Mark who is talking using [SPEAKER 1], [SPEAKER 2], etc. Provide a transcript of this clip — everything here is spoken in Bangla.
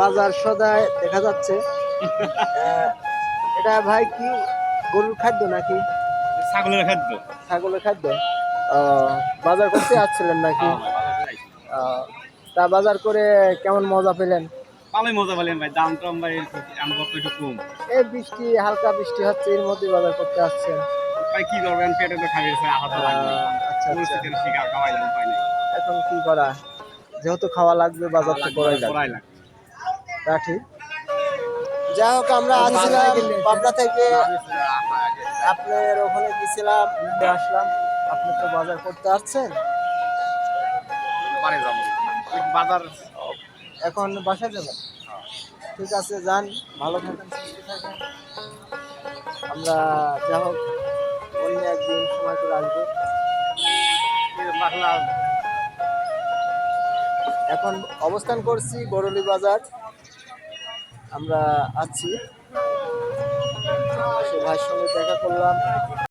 [SPEAKER 1] বাজার সদায় দেখা যাচ্ছে। এটা ভাই কি গরুর খাদ্য নাকি?
[SPEAKER 2] ছাগলের খাদ্য।
[SPEAKER 1] ছাগলের খাদ্য? বাজার করতে আসছিলেন নাকি? তা বাজার করে কেমন মজা পেলেন?
[SPEAKER 2] ভালোই মজা পেলেন ভাই দাম টাম ভাই একটু কম।
[SPEAKER 1] এই বৃষ্টি হালকা বৃষ্টি হচ্ছে এর মধ্যে বাজার করতে আসছেন।
[SPEAKER 2] ভাই কি করবেন পেটে তো খাবি আলাদা লাগবে।
[SPEAKER 1] আচ্ছা আচ্ছা।
[SPEAKER 2] পরিস্থিতির শিকার খাওয়াইলাম পাই
[SPEAKER 1] এখন কি করা? যেহেতু খাওয়া লাগবে বাজার তো করাই লাগবে। ঠিক যাই হোক আমরা আসছিলাম পাবনা থেকে। আপনার ওখানে গেছিলাম। আসলাম। আপনি তো বাজার করতে আসছেন?
[SPEAKER 2] পারে যাব। ওই বাজার
[SPEAKER 1] এখন বাসায় যাবেন? ঠিক আছে যান। ভালো থাকেন সুস্থ থাকেন। আমরা যা হোক অন্য একদিন সময় করে আসব। এখন অবস্থান করছি বরলি বাজার। আমরা আছি। ভাইয়ের সঙ্গে দেখা করলাম।